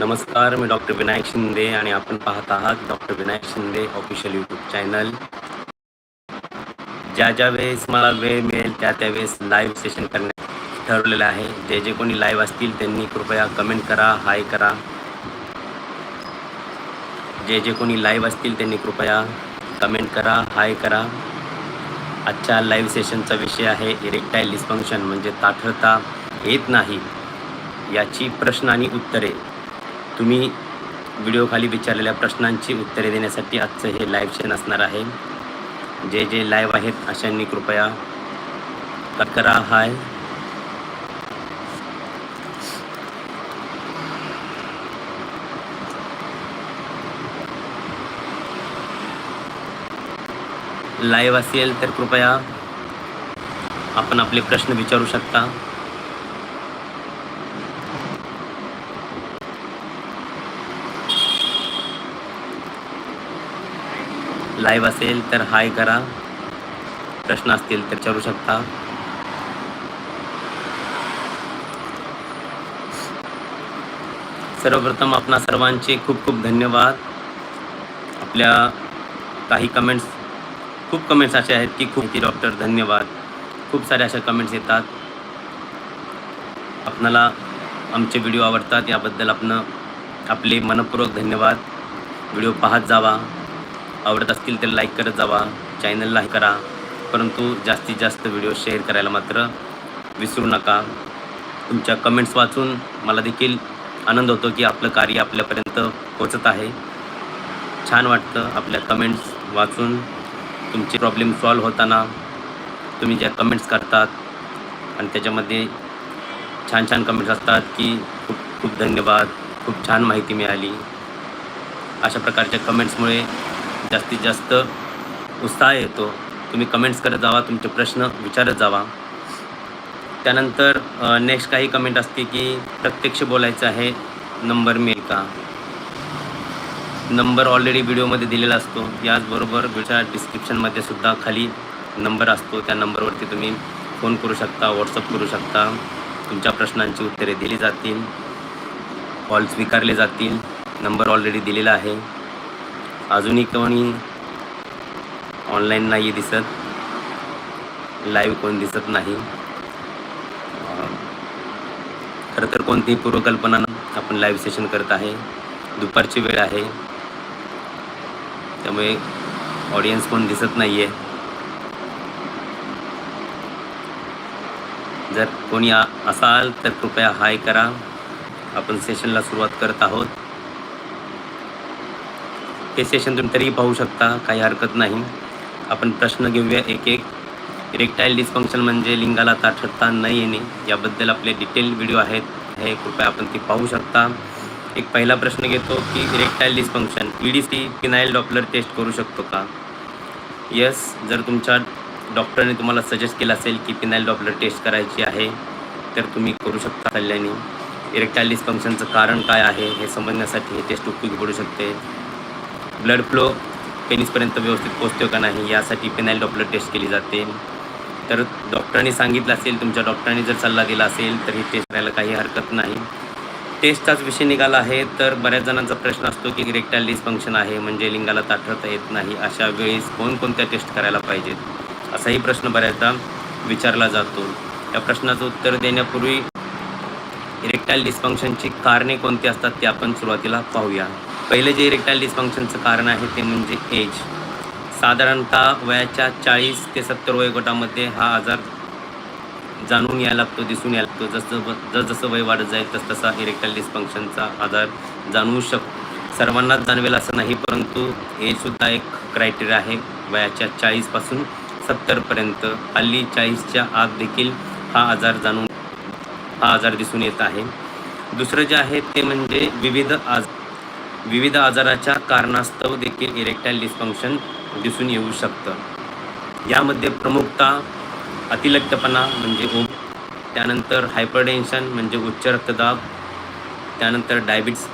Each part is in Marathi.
नमस्कार मी डॉक्टर विनायक शिंदे आणि आपण पाहत आहात doctor Vinayak Shinde official YouTube channel. ज्या ज्या वेळेस मला वेळ मिळेल त्या त्या वेळेस लाईव्ह सेशन करण्यात ठरवलेलं आहे. जे जे कोणी लाईव्ह असतील त्यांनी कृपया कमेंट करा हाय करा. जे जे कोणी लाईव्ह असतील त्यांनी कृपया कमेंट करा हाय करा. आजच्या लाईव्ह सेशनचा विषय आहे इरेक्टाईल डिस्फंक्शन म्हणजे ताठरता येत नाही याची प्रश्न आणि उत्तरे. तुम्ही व्हिडिओखाली विचारलेल्या प्रश्नांची उत्तरे देण्यासाठी आजचं हे लाईव्ह सेशन असणार आहे. जे जे लाईव्ह आहेत अशांनी कृपया करा. हाय लाईव्ह असेल तर कृपया आपण आपले प्रश्न विचारू शकता. लाईव्ह असेल तर हाय करा. प्रश्न असतील तर विचारू शकता. सर्वप्रथम आपणा सर्वांचे खूप खूप धन्यवाद. आपल्या काही कमेंट्स खूप कमेंट्स असे आहेत की खूप की डॉक्टर धन्यवाद. खूप साऱ्या अशा कमेंट्स येतात. आपणाला आमचे व्हिडिओ आवडतात याबद्दल आपण आपले मनपूर्वक धन्यवाद. व्हिडिओ पाहत जावा. आवडत असतील तर लाईक करत जावा. चॅनलला करा. परंतु जास्तीत जास्त व्हिडिओ शेअर करायला मात्र विसरू नका. तुमच्या कमेंट्स वाचून मला देखील आनंद होतो की आपलं कार्य आपल्यापर्यंत पोचत आहे. छान वाटतं आपल्या कमेंट्स वाचून. तुमचे प्रॉब्लेम सॉल्व होताना तुम्ही ज्या कमेंट्स करतात आणि त्याच्यामध्ये छान छान कमेंट्स असतात की खूप खूप धन्यवाद. खूप छान माहिती मिळाली. अशा प्रकारच्या कमेंट्समुळे जास्तीत जास्त उत्साह येतो. तुम्ही कमेंट्स करत जावा तुमचे प्रश्न विचारत जावा. त्यानंतर नेक्स्ट काही कमेंट असते की प्रत्यक्ष बोलायचं आहे नंबर मिळेल का? नंबर ऑलरेडी व्हिडिओमध्ये दिलेला असतो. याचबरोबर व्हिडिओच्या डिस्क्रिप्शनमध्ये सुद्धा खाली नंबर असतो. त्या नंबरवरती तुम्ही फोन करू शकता व्हॉट्सअप करू शकता. तुमच्या प्रश्नांची उत्तरे दिली जातील. कॉल स्वीकारले जातील. नंबर ऑलरेडी दिलेला आहे. अजूनही कोणी ऑनलाईन नाही दिसत. लाईव्ह कोण दिसत नाही. खरं तर कोणतीही पूर्वकल्पना आपण लाईव्ह सेशन करत आहे. दुपारची वेळ आहे. त्यामुळे ऑडियन्स कोण दिसत नाही आहे जर कोणी असाल तर कृपया हाय करा. आपण सेशनला सुरुवात करत आहोत. हे सेशन तुम्ही तरीही पाहू शकता काही हरकत नाही. आपण प्रश्न घेऊया एक एक. इरेक्टाईल डिस्फंक्शन म्हणजे लिंगाला ताठरता न येणे याबद्दल आपले डिटेल व्हिडिओ आहेत. हे कृपया आपण ती पाहू शकता. एक पहिला प्रश्न घेतो की erectile dysfunction E D C penile Doppler test करू शकतो का? यस जर तुमच्या डॉक्टरने तुम्हाला सजेस्ट केलं असेल की फिनाईल डॉपलर टेस्ट करायची आहे तर तुम्ही करू शकता सल्ल्याने. इरेक्टाईल डिस्फंक्शनचं कारण काय आहे हे समजण्यासाठी हे टेस्ट उपयोगी पडू शकते. ब्लड फ्लो पेनिसपर्यंत व्यवस्थित पोचतो का नाही यासाठी पेनाईल डॉपलर टेस्ट केली जाते. तर डॉक्टरांनी सांगितलं असेल तुमच्या डॉक्टरांनी जर सल्ला दिला असेल तर ही टेस्ट करायला काही हरकत नाही. टेस्टचाच विषय निघाला आहे तर बऱ्याच जणांचा प्रश्न असतो की इरेक्टाईल डिसफंक्शन आहे म्हणजे लिंगाला ताठरता येत नाही अशा वेळेस कोणकोणत्या टेस्ट करायला पाहिजेत? असाही प्रश्न बऱ्याचदा विचारला जातो. या प्रश्नाचं उत्तर देण्यापूर्वी इरेक्टाईल डिस्फंक्शनची कारणे कोणती असतात ते आपण सुरुवातीला पाहूया. पहिलं जे इरेक्टाईल डिस्फंक्शनचं कारण आहे ते म्हणजे एज साधारणतः वयाच्या चाळीस ते सत्तर वयोगटामध्ये हा आजार जाणून यायला लागतो दिसून यायला लागतो. जसं जसजसं वय वाढत जाईल तस तसा इरेक्टाईल डिस्फंक्शनचा आजार जाणवू शक सर्वांनाच जाणवेल असं नाही परंतु हेसुद्धा एक क्रायटेरिया आहे. वयाच्या चाळीसपासून सत्तरपर्यंत हल्ली चाळीसच्या आत देखील हा आजार जाणून हा आजार दिसून येत आहे. दुसरं जे आहे ते म्हणजे विविध आज विविध आजाराच्या कारणास्तव देखील इरेक्टाईल डिस्फंक्शन दिसून येऊ शकतं. यामध्ये प्रमुखता अतिलट्टपणा म्हणजे ऊब त्यानंतर हायपरटेन्शन म्हणजे उच्च रक्तदाब त्यानंतर डायबिटीस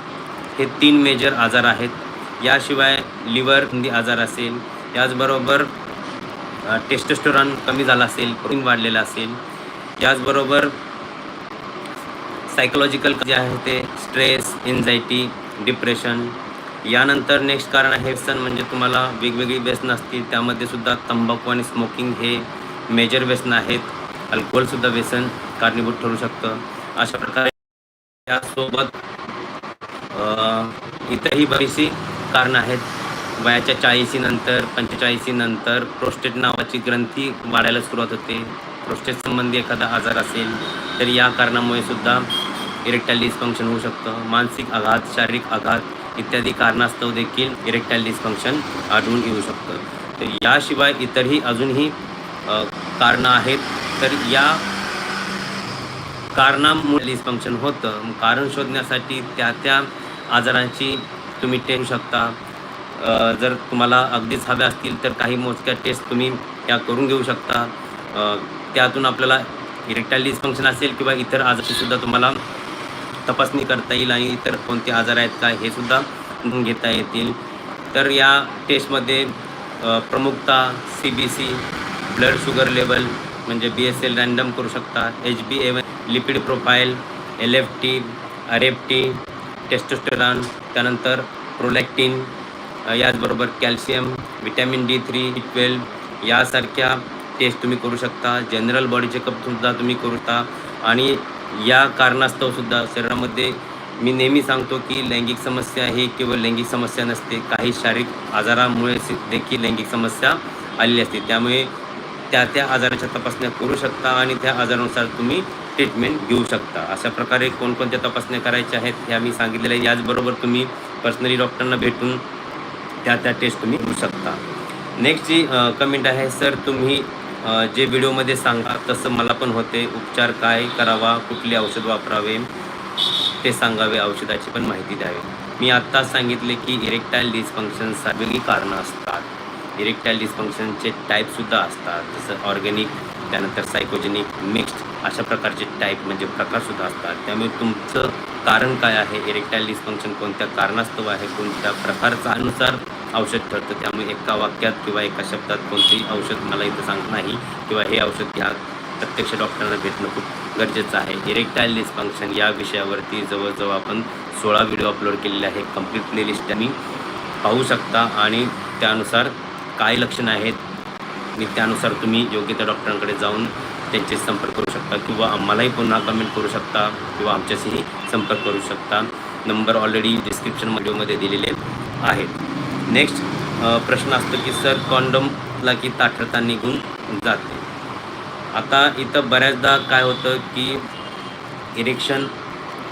हे तीन मेजर आजार आहेत. याशिवाय लिव्हर आजार असेल याचबरोबर टेस्टोस्टेरॉन कमी झाला असेल प्रोटीन वाढलेलं असेल याचबरोबर सायकोलॉजिकल जे आहे ते स्ट्रेस एन्झायटी डिप्रेशन यानंतर नेक्स्ट कारण आहे व्यसन म्हणजे तुम्हाला वेगवेगळी व्यसनं असतील त्यामध्ये सुद्धा तंबाखू आणि स्मोकिंग हे मेजर व्यसनं आहेत. अल्कोहोलसुद्धा व्यसन कारणीभूत ठरू शकतं. अशा प्रकारे त्यासोबत इतरही बरीचशी कारणं आहेत. वयाच्या चाळीसीनंतर पंचेचाळीसीनंतर प्रोस्टेट नावाची ग्रंथी वाढायला सुरुवात होते. प्रोस्टेट संबंधी एखादा आजार असेल तर या कारणामुळे सुद्धा इरेक्टाईल डिस्फंक्शन होऊ शकतं मानसिक आघात शारीरिक आघात इत्यादी कारणास्तव देखील इरेक्टाईल डिस्फंक्शन आढळून येऊ शकतं. तर याशिवाय इतरही अजूनही कारणं आहेत. तर या कारणामुळे डिस्फंक्शन होतं. कारण शोधण्यासाठी त्या त्या आजारांची तुम्ही टेरू शकता. जर तुम्हाला अगदीच हव्या असतील तर काही मोजक्या टेस्ट तुम्ही त्या करून घेऊ शकता. त्यातून आपल्याला इरेक्टाईल डिस्फंक्शन असेल किंवा इतर आजारसुद्धा तुम्हाला तपासणी करता येईल आणि इतर कोणते आजार आहेत काय हे सुद्धा घेता येतील. तर या टेस्टमध्ये प्रमुखता C B C blood sugar level म्हणजे बी एस एल रॅन्डम करू शकता. H B A lipid profile L F T R F T testosterone त्यानंतर प्रोलॅक्टिन याचबरोबर calcium vitamin D three twelve यासारख्या टेस्ट तुम्ही करू शकता. जनरल बॉडी चेकअपसुद्धा तुम्ही करू शकता. आणि या कारणास्तवसुद्धा शरीरामध्ये मी नेहमी सांगतो की लैंगिक समस्या हे केवळ लैंगिक समस्या नसते. काही शारीरिक आजारामुळे देखील लैंगिक समस्या आलेली असते. त्यामुळे त्या त्या आजाराच्या तपासण्या करू शकता आणि त्या आजारानुसार तुम्ही ट्रीटमेंट घेऊ शकता. अशा प्रकारे कोणकोणत्या तपासण्या करायच्या आहेत ह्या मी सांगितलेल्या आहे. याचबरोबर तुम्ही पर्सनली डॉक्टरांना भेटून त्या त्या टेस्ट तुम्ही करू शकता. नेक्स्ट जी कमेंट आहे सर तुम्ही जे व्हिडिओमध्ये सांगा तसं मला पण होते. उपचार काय करावा कुठले औषध वापरावे ते सांगावे औषधाची पण माहिती द्यावी. मी आत्ताच सांगितले की इरेक्टाईल डिस्फंक्शनचा वेगळी कारणं असतात. इरेक्टाईल डिस्फंक्शनचे टाईपसुद्धा असतात. जसं ऑर्गॅनिक त्यानंतर सायकोजेनिक मिक्स्ड अशा प्रकारचे टाईप म्हणजे प्रकारसुद्धा असतात. त्यामुळे तुमचं कारण काय आहे? इरेक्टाईल डिस्फंक्शन कोणत्या कारणास्तव आहे? कोणत्या प्रकारचा अनुसार औषध ठरतं. त्यामुळे एका वाक्यात किंवा एका शब्दात कोणतेही औषध मला इथं सांगत नाही किंवा हे औषध घ्या. प्रत्यक्ष डॉक्टरांना भेटणं खूप गरजेचं आहे. इरेक्टाईल डिस्फंक्शन या विषयावरती जवळजवळ आपण सोळा व्हिडिओ अपलोड केलेले आहे कंप्लीट प्लेलिस्ट तुम्ही पाहू शकता आणि त्यानुसार काय लक्षणं आहेत आणि त्यानुसार तुम्ही योग्य त्या डॉक्टरांकडे जाऊन त्यांचे संपर्क करू शकता किंवा आम्हालाही पुन्हा कमेंट करू शकता किंवा आमच्याशीही संपर्क करू शकता. नंबर ऑलरेडी डिस्क्रिप्शन व्हिडिओमध्ये दिलेले आहेत. नेक्स्ट प्रश्न असतो की सर कॉन्डमला की ताठरता निघून जाते. आता इथं बऱ्याचदा काय होतं की इरेक्शन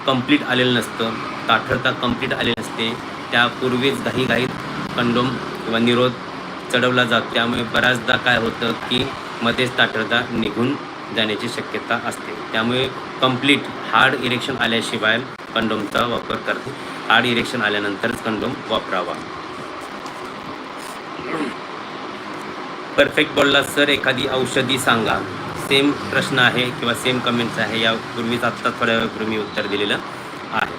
कंप्लीट आलेलं नसतं ताठरता कंप्लीट आलेली नसते. त्यापूर्वीच घाईघाईत कंडोम किंवा निरोध चढवला जातो. त्यामुळे बऱ्याचदा काय होतं की मध्येच ताठरता निघून जाण्याची शक्यता असते. त्यामुळे कंप्लीट हार्ड इरेक्शन आल्याशिवाय कंडोमचा वापर करते. हार्ड इरेक्शन आल्यानंतरच कंडोम वापरावा. परफेक्ट बोलला सर एखादी औषधी सांगा. सेम प्रश्न आहे किंवा सेम कमेंट्स आहे. यापूर्वीच आत्ता थोड्या वेळापूर्वी मी उत्तर दिलेलं आहे.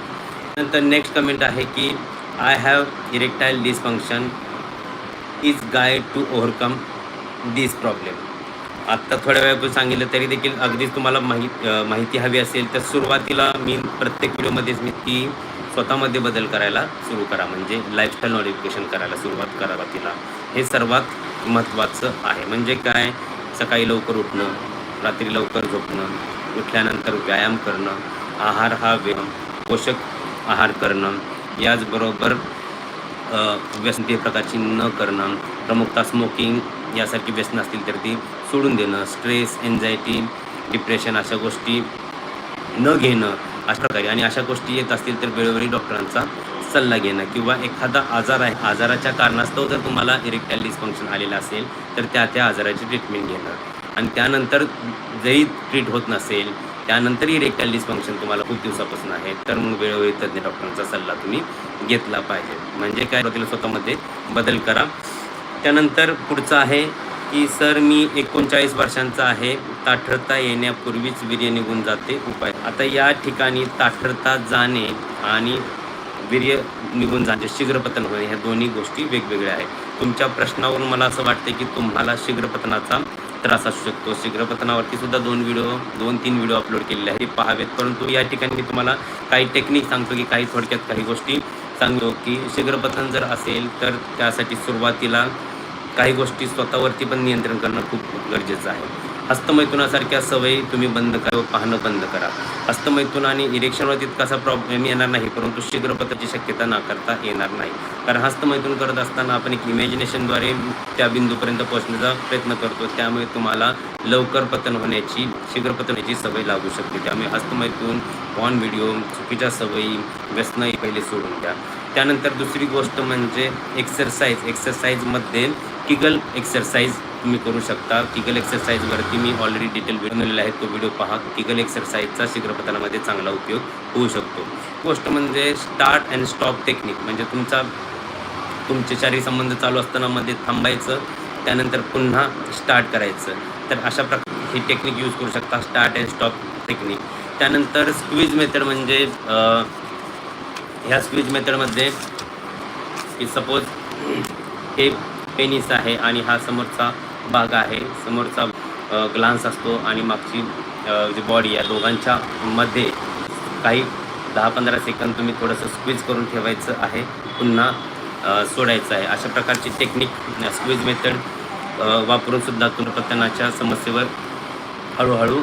नंतर नेक्स्ट कमेंट आहे की I have erectile dysfunction is guide to overcome this problem आत्ता थोड्या वेळापूर्वी सांगितलं तरी देखील अगदीच तुम्हाला माहीत माहिती हवी असेल तर सुरुवातीला मी प्रत्येक व्हिडिओमध्येच मी ती स्वतःमध्ये बदल करायला सुरू करा. म्हणजे लाईफस्टाईल मॉडिफिकेशन करायला सुरुवात करावा तिला हे सर्वात महत्त्वाचं आहे. म्हणजे काय? सकाळी लवकर उठणं रात्री लवकर झोपणं उठल्यानंतर व्यायाम करणं आहार हा व्यायाम पोषक आहार करणं याचबरोबर अ, व्यसन प्रकारची न करणं प्रमुखता स्मोकिंग यासारखी व्यसन असतील तर ती सोडून देणं स्ट्रेस एन्झायटी डिप्रेशन अशा गोष्टी न घेणं अशा प्रकारे. आणि अशा गोष्टी येत असतील तर वेळोवेळी डॉक्टरांचा सल्ला घेणं किंवा एखादा आजार आहे आजाराच्या कारणास्तव जर तुम्हाला इरेक्टाईल डिस्फंक्शन आलेलं असेल तर त्या त्या आजाराची ट्रीटमेंट घेणं. आणि त्यानंतर जरी ट्रीट होत नसेल त्यानंतर इरेक्टाईल डिस्फंक्शन तुम्हाला खूप दिवसापासून आहे तर मग वेळोवेळी तज्ज्ञ डॉक्टरांचा सल्ला तुम्ही घेतला पाहिजे. म्हणजे काय? होतील स्वतःमध्ये बदल करा. त्यानंतर पुढचं आहे की सर मी एकोणचाळीस वर्षांचा आहे. ताठरता येण्यापूर्वीच वीर्य निघून जाते. उपाय. आता या ठिकाणी ताठरता जाणे आणि वीर्य निघून जाते शीघ्रपतन होणे ह्या दोन्ही गोष्टी वेगवेगळ्या आहेत. तुमच्या प्रश्नावरून मला असं वाटते की तुम्हाला शीघ्रपतनाचा त्रास असू शकतो. शीघ्रपतनावरती सुद्धा दोन व्हिडिओ दोन तीन व्हिडिओ अपलोड केलेले आहेत पहावेत. पाहावेत परंतु या ठिकाणी मी तुम्हाला काही टेक्निक सांगतो की काही थोडक्यात काही गोष्टी सांगतो की शीघ्रपतन जर असेल तर त्यासाठी सुरुवातीला काही गोष्टी स्वतःवरती पण नियंत्रण करणं खूप गरजेचं आहे. हस्तमैथुनासारख्या सवयी तुम्ही बंद करा व पाहणं बंद करा. हस्तमैथुन आणि इरेक्शनवर तितकासा प्रॉब्लेम येणार नाही परंतु शीघ्रपत्राची शक्यता नाकारता येणार नाही. कारण हस्तमैथुन करत असताना आपण एक इमॅजिनेशनद्वारे त्या बिंदूपर्यंत पोहोचण्याचा प्रयत्न करतो. त्यामुळे तुम्हाला लवकर पतन होण्याची शीघ्रपतन होण्याची सवय लागू शकते. त्यामुळे हस्तमैथून ऑन व्हिडिओ चुकीच्या सवयी व्यसनं पहिले सोडून द्या. त्यानंतर दुसरी गोष्ट म्हणजे एक्सरसाइज एक्सरसाइजमध्ये किगल एक्सरसाइज तुम्ही करू शकता. किगल एक्सरसाइजवरती मी ऑलरेडी डिटेल बनवलेला आहे. तो व्हिडिओ पहा. किगल एक्सरसाइजचा शीघ्रपतनामध्ये चांगला उपयोग होऊ शकतो. गोष्ट म्हणजे स्टार्ट अँड स्टॉप टेक्निक म्हणजे तुमचा तुमचे शारीरिक संबंध चालू असताना मध्ये थांबायचं त्यानंतर पुन्हा स्टार्ट करायचं. तर अशा प्रकारे ही टेक्निक यूज करू शकता. स्टार्ट अँड स्टॉप टेक्निक त्यानंतर स्क्वीज मेथड म्हणजे ह्या स्क्वीज मेथडमध्ये की सपोज हे पेनिस आहे आणि हा समोरचा भाग आहे. समोरचा ग्लान्स असतो आणि मागची जी बॉडी आहे दोघांच्या मध्ये काही दहा पंधरा सेकंद तुम्ही थोडंसं स्क्वीज करून ठेवायचं आहे. पुन्हा सोडायचं आहे. अशा प्रकारची टेक्निक स्क्वीज मेथड वापरूनसुद्धा तुम्ही पतनाच्या समस्येवर हळूहळू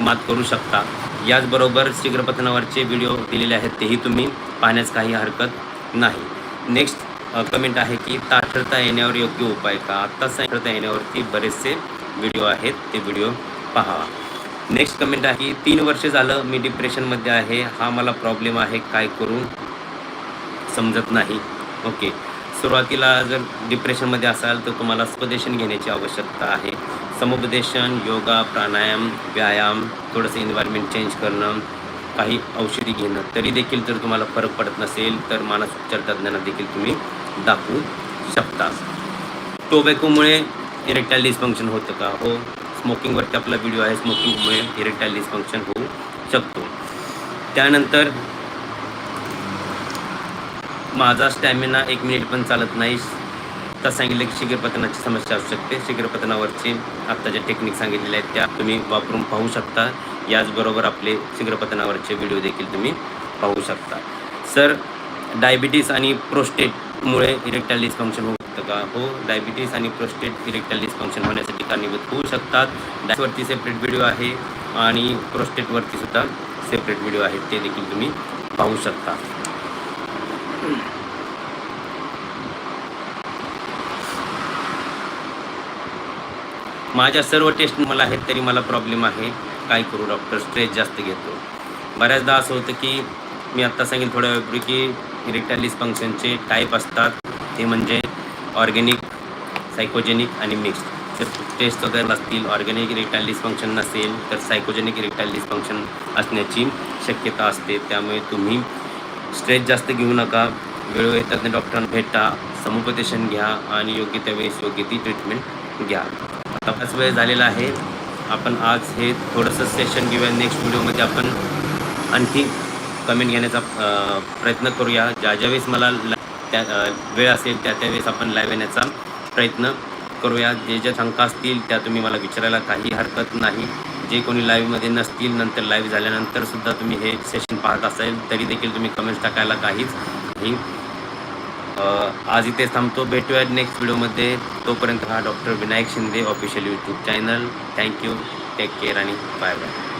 मात करू शकता. याचबरोबर शीघ्रपतनावरचे व्हिडिओ दिलेले आहेत तेही तुम्ही पाहण्यास काही हरकत नाही. नेक्स्ट कमेंट आहे की ताठरता येण्यावर योग्य उपाय का? आत्ता ताठरता येण्यावरती बरेचसे व्हिडिओ आहेत. ते व्हिडिओ पहा. नेक्स्ट कमेंट आहे तीन वर्ष झालं मी डिप्रेशनमध्ये आहे. हा मला प्रॉब्लेम आहे. काय करू? समजत नाही. ओके सुरुवातीला जर डिप्रेशनमध्ये असाल तर तुम्हाला स्वदेशन घेण्याची आवश्यकता आहे. समुपदेशन योगा प्राणायाम व्यायाम थोडंसं एन्व्हायरमेंट चेंज करणं काही औषधी घेणं. तरी देखील जर तुम्हाला फरक पडत नसेल तर मानसोपचार तज्ज्ञांना देखील तुम्ही दाखवू शकता टोबॅकोमुळे इरेक्टाईल डिस्फंक्शन होतं का? हो. स्मोकिंगवरती आपला व्हिडिओ आहे स्मोकिंगमुळे इरेक्टाईल डिस्फंक्शन होऊ शकतो. त्यानंतर माझा स्टॅमिना एक मिनिट पण चालत नाही. तर सांगितलं की शीघ्रपतनाची समस्या असू शकते. शीघ्रपतनावरचे आत्ता ज्या टेक्निक सांगितलेल्या आहेत त्या तुम्ही वापरून पाहू शकता. याचबरोबर आपले शीघ्रपतनावरचे व्हिडिओ देखील तुम्ही पाहू शकता. सर डायबिटीस आणि प्रोस्टेट मुळे इरेक्टाईल डिस्फंक्शन होऊ शकतं का? हो डायबिटीस आणि प्रोस्टेट इरेक्टाईल डिस्फंक्शन होण्यासाठी कारणीभूत होऊ शकतात. डायवरती सेपरेट व्हिडिओ आहे आणि प्रोस्टेटवरती सुद्धा सेपरेट व्हिडिओ आहेत. ते देखील तुम्ही पाहू शकता. माझ्या सर्व टेस्ट मला आहेत तरी मला प्रॉब्लेम आहे. काय करू डॉक्टर स्ट्रेस जास्त घेतो. बऱ्याचदा असं होतं की मी आत्ता सांगेन थोड्या वेळपूर्वी की इरेक्टालिस फंक्शनचे टाईप असतात. ते म्हणजे ऑर्गॅनिक सायकोजेनिक आणि मिक्स्ड जर टेस्ट वगैरे नसतील ऑर्गॅनिक इरेक्टाईल फंक्शन नसेल तर सायकोजेनिक इरेक्टाईल फंक्शन असण्याची शक्यता असते. त्यामुळे तुम्ही स्ट्रेस जास्त घेऊ नका. वेळोवेळी तज्ञ डॉक्टरांना भेटा समुपदेशन घ्या आणि योग्य त्या वेळेस योग्य ती ट्रीटमेंट घ्या. आता वेळ झालेला आहे. आपण आज हे थोडंसं सेशन घेऊया. नेक्स्ट व्हिडिओमध्ये आपण आणखी कमेंट घेण्याचा प्रयत्न करूया. ज्या ज्यावेळेस मला ला- त्या वेळ असेल त्या त्यावेळेस आपण लाईव्ह येण्याचा प्रयत्न करूया. जे ज्या शंका असतील त्या तुम्ही मला विचारायला काही हरकत नाही. जे कोणी लाईव्हमध्ये नसतील नंतर लाईव्ह झाल्यानंतर सुद्धा तुम्ही हे सेशन पाहत असाल तरी देखील तुम्ही कमेंट्स टाकायला काहीच नाही. आज इथे थांबतो. भेटूया नेक्स्ट व्हिडिओमध्ये तोपर्यंत हा doctor Vinayak Shinde official YouTube channel thank you take care आणि बाय बाय